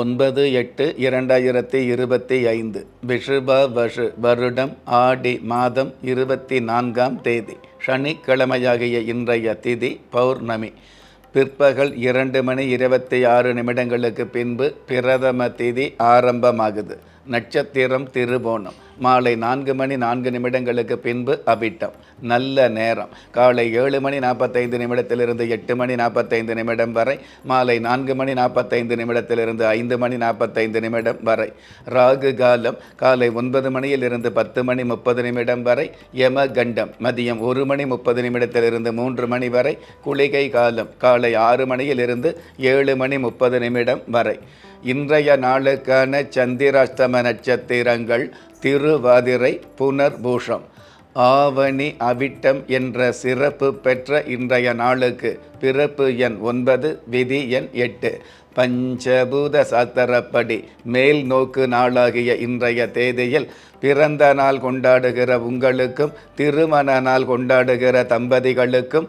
ஒன்பது எட்டு இரண்டாயிரத்தி இருபத்தி ஐந்து விஷுப வஷு வருடம் ஆடி மாதம் இருபத்தி நான்காம் தேதி சனிக்கிழமையாகிய இன்றைய திதி பௌர்ணமி. பிற்பகல் இரண்டு மணி இருபத்தி ஆறு நிமிடங்களுக்கு பின்பு பிரதம திதி ஆரம்பமாகுது. நட்சத்திரம் திருவோணம் மாலை நான்கு மணி நான்கு நிமிடங்களுக்கு பின்பு அவிட்டம். நல்ல நேரம். காலை ஏழு மணி நாற்பத்தைந்து நிமிடத்திலிருந்து எட்டு மணி நாற்பத்தைந்து நிமிடம் வரை. மாலை நான்கு மணி நாற்பத்தைந்து நிமிடத்திலிருந்து ஐந்து மணி நாற்பத்தைந்து நிமிடம் வரை. ராகு காலம் காலை ஒன்பது மணியிலிருந்து பத்து மணி முப்பது நிமிடம் வரை. யம கண்டம் மதியம் ஒரு மணி முப்பது நிமிடத்திலிருந்து மூன்று மணி வரை. குளிகை காலம் காலை ஆறு மணியிலிருந்து ஏழு மணி முப்பது நிமிடம் வரை. இன்றைய நாளுக்கான சந்திராஷ்டம நட்சத்திரங்கள் திருவாதிரை புனர்பூஷம் ஆவணி அவிட்டம் என்ற சிறப்பு பெற்ற இன்றைய நாளுக்கு பிறப்பு எண் ஒன்பது விதி எண் எட்டு. பஞ்சபூத சாத்தரப்படி மேல் நோக்கு நாளாகிய இன்றைய தேதியில் பிறந்த நாள் கொண்டாடுகிற உங்களுக்கும் திருமண நாள் கொண்டாடுகிற தம்பதிகளுக்கும்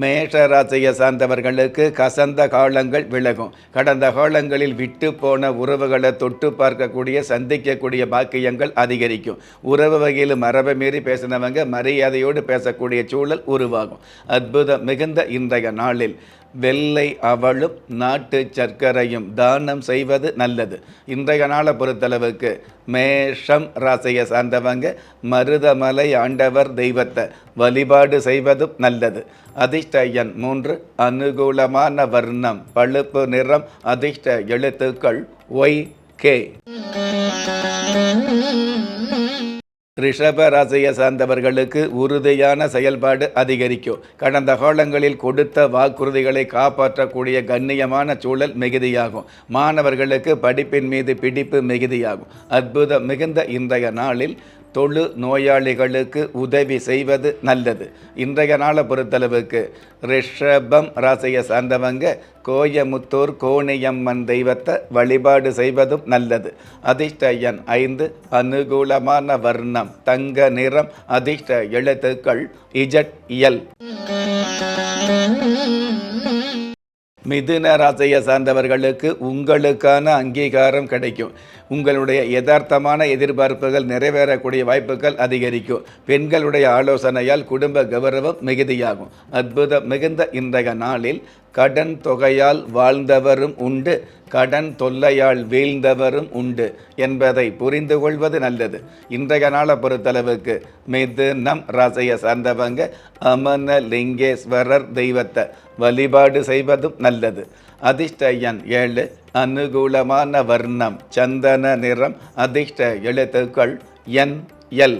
மேஷ ராசியை சார்ந்தவர்களுக்கு கசந்த காலங்கள் விலகும். கடந்த காலங்களில் விட்டு போன உறவுகளை தொட்டு பார்க்கக்கூடிய சந்திக்கக்கூடிய பாக்கியங்கள் அதிகரிக்கும். உறவு வகையில் மரபை மீறி பேசினவங்க மரியாதையோடு பேசக்கூடிய சூழல் உருவாகும். அற்புதம் மிகுந்த இன்றைய நாளில். வெள்ளை அவளும் நாட்டு சர்க்கரையும் தானம் செய்வது நல்லது. இன்றைய நாளை பொறுத்தளவுக்கு மேஷம் ராசியை சார்ந்தவங்க மருதமலை ஆண்டவர் தெய்வத்தை வழிபாடு செய்வதும் நல்லது. அதிர்ஷ்ட எண் மூன்று அனுகூலமான வர்ணம் பழுப்பு நிறம் அதிர்ஷ்ட எழுத்துக்கள் ஒய் கே. ரிஷப ராசியை சார்ந்தவர்களுக்கு உறுதியான செயல்பாடு அதிகரிக்கும். கடந்த காலங்களில் கொடுத்த வாக்குறுதிகளை காப்பாற்றக்கூடிய கண்ணியமான சூழல் மிகுதியாகும். மாணவர்களுக்கு படிப்பின் மீது பிடிப்பு மிகுதியாகும். அற்புதம் மிகுந்த இன்றைய நாளில் தொழு நோயாளிகளுக்கு உதவி செய்வது நல்லது. இன்றைய நாளை பொறுத்தளவுக்கு ரிஷபம் ராசியை சார்ந்தவங்க கோயமுத்தூர் கோணியம்மன் தெய்வத்தை வழிபாடு செய்வதும் நல்லது. அதிர்ஷ்ட எண் ஐந்து அனுகூலமான வர்ணம் தங்க நிறம் அதிர்ஷ்ட எழுத்துக்கள் இஜட் எல் மிதுன ராசியை சார்ந்தவர்களுக்கு உங்களுக்கான அங்கீகாரம் கிடைக்கும். உங்களுடைய யதார்த்தமான எதிர்பார்ப்புகள் நிறைவேறக்கூடிய வாய்ப்புகள் அதிகரிக்கும். பெண்களுடைய ஆலோசனையால் குடும்ப கௌரவம் மிகுதியாகும். அற்புதம் மிகுந்த இன்றைய நாளில் கடன் தொகையால் வாழ்ந்தவரும் உண்டு கடன் தொல்லையால் வீழ்ந்தவரும் உண்டு என்பதை புரிந்து கொள்வது நல்லது. இன்றைய நாளை பொறுத்தளவுக்கு மிதுனம் ராசியை சார்ந்தவங்க அமன லிங்கேஸ்வரர் தெய்வத்தை வழிபாடு செய்வதும் நல்லது. அதிர்ஷ்ட எண் ஏழு அனுகூலமான வர்ணம் சந்தன நிறம் அதிர்ஷ்ட எழுத்துக்கள் என் எல்.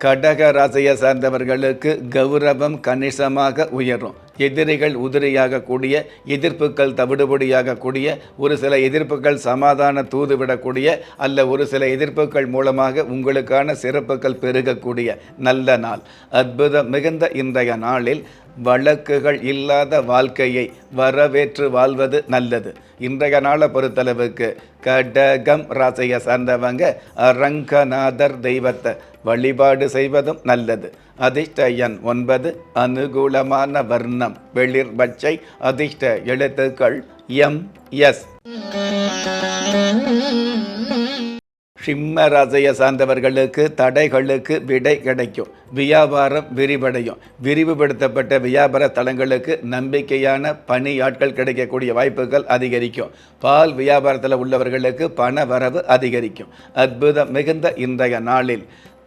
கடக ராசியை சார்ந்தவர்களுக்கு கௌரவம் கணிசமாக உயரும். எதிரிகள் உதிரியாக கூடிய எதிர்ப்புகள் தவிடுபடியாக கூடிய ஒரு சில எதிர்ப்புகள் சமாதான தூது விடக்கூடிய அல்ல ஒரு சில எதிர்ப்புகள் மூலமாக உங்களுக்கான சிறப்புகள் பெருகக்கூடிய நல்ல நாள். அற்புதம் மிகுந்த இன்றைய நாளில் வழக்குகள் இல்லாத வாழ்க்கையை வரவேற்று வாழ்வது நல்லது. இன்றைய நாளை பொறுத்தளவுக்கு கடகம் ராசியை சார்ந்தவங்க அரங்கநாதர் தெய்வத்தை வழிபாடு செய்வதும் நல்லது. அதிர்ஷ்ட எண் ஒன்பது அனுகூலமான வர்ணம் வெளிர் பச்சை அதிர்ஷ்ட எழுத்துக்கள் எம் எஸ். சிம்ம ராசியை சார்ந்தவர்களுக்கு தடைகளுக்கு விடை கிடைக்கும். வியாபாரம் விரிவடையும். விரிவுபடுத்தப்பட்ட வியாபார தலங்களுக்கு நம்பிக்கையான பணியாட்கள் கிடைக்கக்கூடிய வாய்ப்புகள் அதிகரிக்கும். பால் வியாபாரத்தில் உள்ளவர்களுக்கு பண வரவு அதிகரிக்கும். அற்புதம் மிகுந்த இன்றைய நாளில்.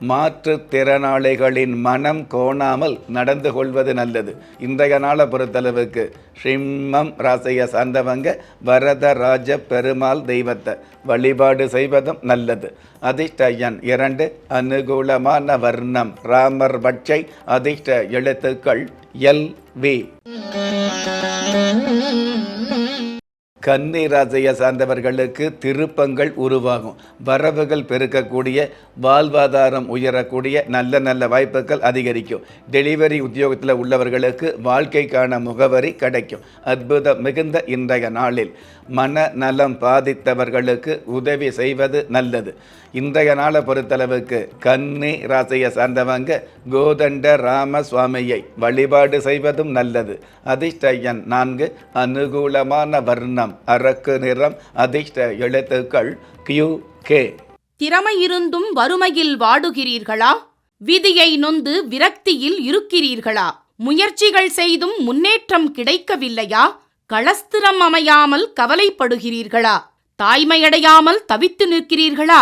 மாற்றுத்திறனாளிகளின் மனம் கோணாமல் நடந்து கொள்வது நல்லது. இன்றைய நாளை பொறுத்தளவுக்கு சிம்மம் ராசியை சார்ந்தவங்க வரதராஜ பெருமாள் தெய்வத்தை வழிபாடு செய்வதும் நல்லது. அதிர்ஷ்ட எண் இரண்டு அனுகூலமான வர்ணம். ராமர் பட்சை அதிர்ஷ்ட எழுத்துக்கள் எல் வி. கன்னி ராசியை சார்ந்தவர்களுக்கு திருப்பங்கள் உருவாகும். வரவுகள் பெருக்கக்கூடிய வாழ்வாதாரம் உயரக்கூடிய நல்ல நல்ல வாய்ப்புகள் அதிகரிக்கும். டெலிவரி உத்தியோகத்தில் உள்ளவர்களுக்கு வாழ்க்கைக்கான முகவரி கிடைக்கும். அற்புதம் மிகுந்த இன்றைய நாளில். மன நலம் பாதித்தவர்களுக்கு உதவி செய்வது நல்லது. இன்றைய நாளை பொறுத்தளவுக்கு கன்னி ராசியை சார்ந்தவங்க கோதண்ட ராம சுவாமியை வழிபாடு செய்வதும் நல்லது. அதிர்ஷ்டயன் நான்கு அனுகூலமான வர்ணம் அரக்கு நிறம் அதிர்ஷ்ட எழுத்துக்கள் கியூ கே. திறமை இருந்தும் வறுமையில் வாடுகிறீர்களா? விதியை நொந்து விரக்தியில் இருக்கிறீர்களா? முயற்சிகள் செய்தும் முன்னேற்றம் கிடைக்கவில்லையா? களஸ்திரம் அமையாமல் கவலைப்படுகிறீர்களா? தாய்மையடையாமல் தவித்து நிற்கிறீர்களா?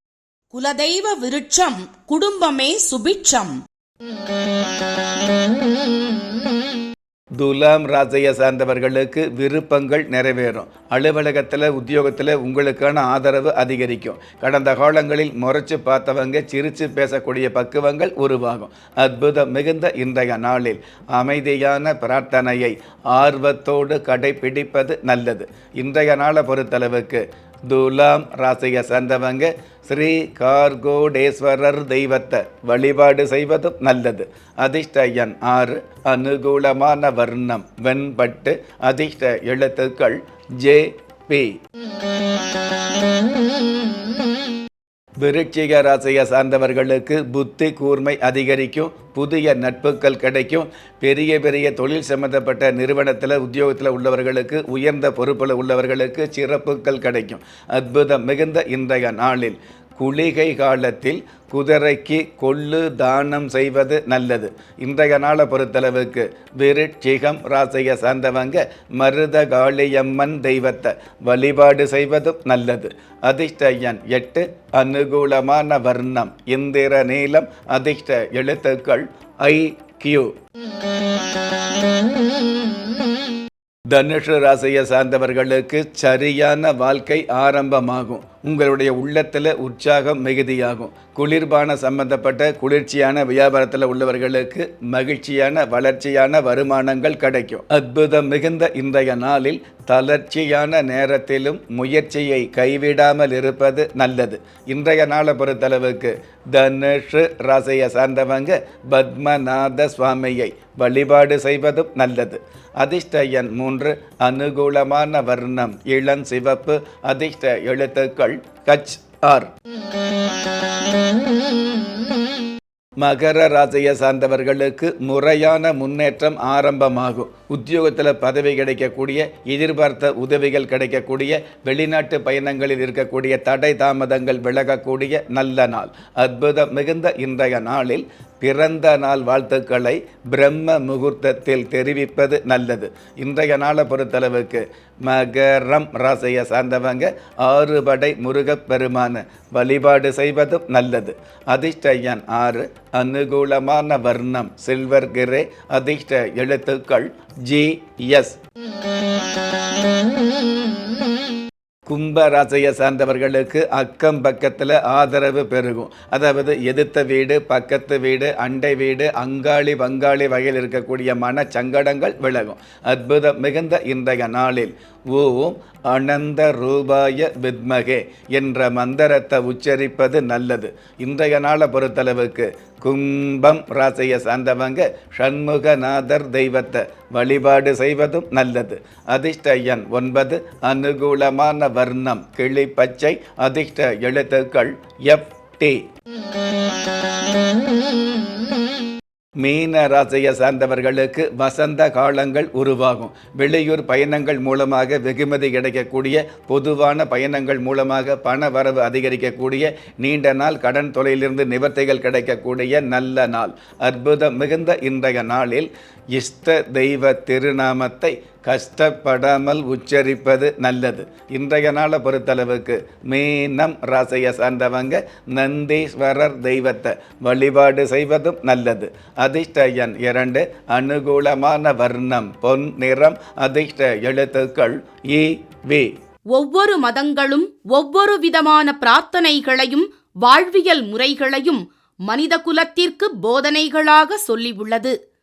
குலதெய்வ விருட்சம் குடும்பமே சுபிட்சம். துலாம் ராசியை சார்ந்தவர்களுக்கு விருப்பங்கள் நிறைவேறும். அலுவலகத்தில் உத்தியோகத்தில் உங்களுக்கான ஆதரவு அதிகரிக்கும். கடந்த காலங்களில் முறைச்சு பார்த்தவங்க சிரித்து பேசக்கூடிய பக்குவங்கள் உருவாகும். அற்புதம் மிகுந்த இன்றைய நாளில் அமைதியான பிரார்த்தனையை ஆர்வத்தோடு கடைபிடிப்பது நல்லது. இன்றைய நாளை பொறுத்தளவுக்கு துலாம் ராசியை சேர்ந்தவங்க ஸ்ரீ கார்கோடேஸ்வரர் தெய்வத்தை வழிபாடு செய்வதும் நல்லது. அதிர்ஷ்ட எண் ஆறு அனுகூலமான வர்ணம் வெண்பட்டு அதிர்ஷ்ட எழுத்துக்கள் ஜே பி. விருட்சிக ராசியை சார்ந்தவர்களுக்கு புத்தி கூர்மை அதிகரிக்கும் புதிய நட்புகள் கிடைக்கும். பெரிய பெரிய தொழில் சம்பந்தப்பட்ட நிறுவனத்தில் உத்தியோகத்தில் உள்ளவர்களுக்கு உயர்ந்த பொறுப்பில் உள்ளவர்களுக்கு சிறப்புகள் கிடைக்கும். அற்புதம் மிகுந்த இன்றைய நாளில். குளிகை காலத்தில் குதிரைக்கு கொள்ளு தானம் செய்வது நல்லது. இன்றைய நாளை பொறுத்தளவுக்கு விருட்சிகம் ராசியை சார்ந்தவங்க மருத காளியம்மன் தெய்வத்தை வழிபாடு செய்வதும் நல்லது. அதிர்ஷ்ட எண் எட்டு அனுகூலமான வர்ணம் இந்திர நீளம் அதிர்ஷ்ட எழுத்துக்கள் ஐ கியூ. தனுஷு ராசியை சார்ந்தவர்களுக்கு சரியான வாழ்க்கை ஆரம்பமாகும். உங்களுடைய உள்ளத்தில் உற்சாகம் மிகுதியாகும். குளிர்பான சம்பந்தப்பட்ட குளிர்ச்சியான வியாபாரத்தில் உள்ளவர்களுக்கு மகிழ்ச்சியான வளர்ச்சியான வருமானங்கள் கிடைக்கும். அற்புதம் மிகுந்த இன்றைய நாளில் தளர்ச்சியான நேரத்திலும் முயற்சியை கைவிடாமல் இருப்பது நல்லது. இன்றைய நாளை பொறுத்தளவுக்கு தனுஷு ராசியை சார்ந்தவங்க பத்மநாத சுவாமியை வழிபாடு செய்வதும் நல்லது. அதிர்ஷ்ட எண் மூன்று அனுகூலமான வர்ணம் இளம் சிவப்பு அதிர்ஷ்ட எழுத்துக்கள். கச் ஆர் மகர ராசியை சார்ந்தவர்களுக்கு முறையான முன்னேற்றம் ஆரம்பமாகும். உத்தியோகத்தில் பதவி கிடைக்கக்கூடிய எதிர்பார்த்த உதவிகள் கிடைக்கக்கூடிய வெளிநாட்டு பயணங்களில் இருக்கக்கூடிய தடை தாமதங்கள் விலகக்கூடிய நல்ல நாள். அற்புதம் மிகுந்த இன்றைய நாளில் பிறந்த நாள் வாழ்த்துக்களை பிரம்ம முகூர்த்தத்தில் தெரிவிப்பது நல்லது. இன்றைய நாளை பொறுத்தளவுக்கு மகரம் ராசியை சார்ந்தவங்க ஆறுபடை முருகப்பெருமான வழிபாடு செய்வதும் நல்லது. அதிர்ஷ்ட எண் ஆறு அனுகூலமான வர்ணம். சில்வர் கிரே அதிர்ஷ்ட எழுத்துக்கள் ஜி எஸ். கும்ப ராசியை சார்ந்தவர்களுக்கு அக்கம் பக்கத்தில் ஆதரவு பெருகும். அதாவது எதிர்த்த வீடு பக்கத்து வீடு அண்டை வீடு அங்காளி வங்காளி வகையில் இருக்கக்கூடிய மன சங்கடங்கள் விலகும். அற்புதம் மிகுந்த இன்றைய நாளில். ஓம் அனந்த ரூபாய வித்மகே என்ற மந்திரத்தை உச்சரிப்பது நல்லது. இன்றைய நாளை பொறுத்தளவுக்கு கும்பம் ராசியை சார்ந்தவங்க சண்முகநாதர் தெய்வத்தை வழிபாடு செய்வதும் நல்லது. அதிர்ஷ்ட எண் ஒன்பது அனுகூலமான வர்ணம் கிளி பச்சை அதிர்ஷ்ட எழுத்துக்கள் எஃப் டி. மீன ராசியை சார்ந்தவர்களுக்கு வசந்த காலங்கள் உருவாகும். வெளியூர் பயணங்கள் மூலமாக வெகுமதி கிடைக்கக்கூடிய பொதுவான பயணங்கள் மூலமாக பண வரவு அதிகரிக்கக்கூடிய நீண்ட நாள் கடன் தொலையிலிருந்து நிவர்த்திகள் கிடைக்கக்கூடிய நல்ல நாள். அற்புதம் மிகுந்த இன்றைய நாளில் இஷ்ட தெய்வ திருநாமத்தை கஷ்டப்படாமல் உச்சரிப்பது நல்லது. இன்றைய நாளை பொறுத்தளவுக்கு மீனம் ராசியை சார்ந்தவங்க நந்தீஸ்வரர் தெய்வத்தை வழிபாடு செய்வதும் நல்லது. அதிர்ஷ்டயன் இரண்டு அனுகூலமான வர்ணம் பொன் நிறம் அதிர்ஷ்ட எழுத்துக்கள் இ வி. ஒவ்வொரு மதங்களும் ஒவ்வொரு விதமான பிரார்த்தனைகளையும் வாழ்வியல் முறைகளையும் மனித குலத்திற்கு போதனைகளாக சொல்லியுள்ளது.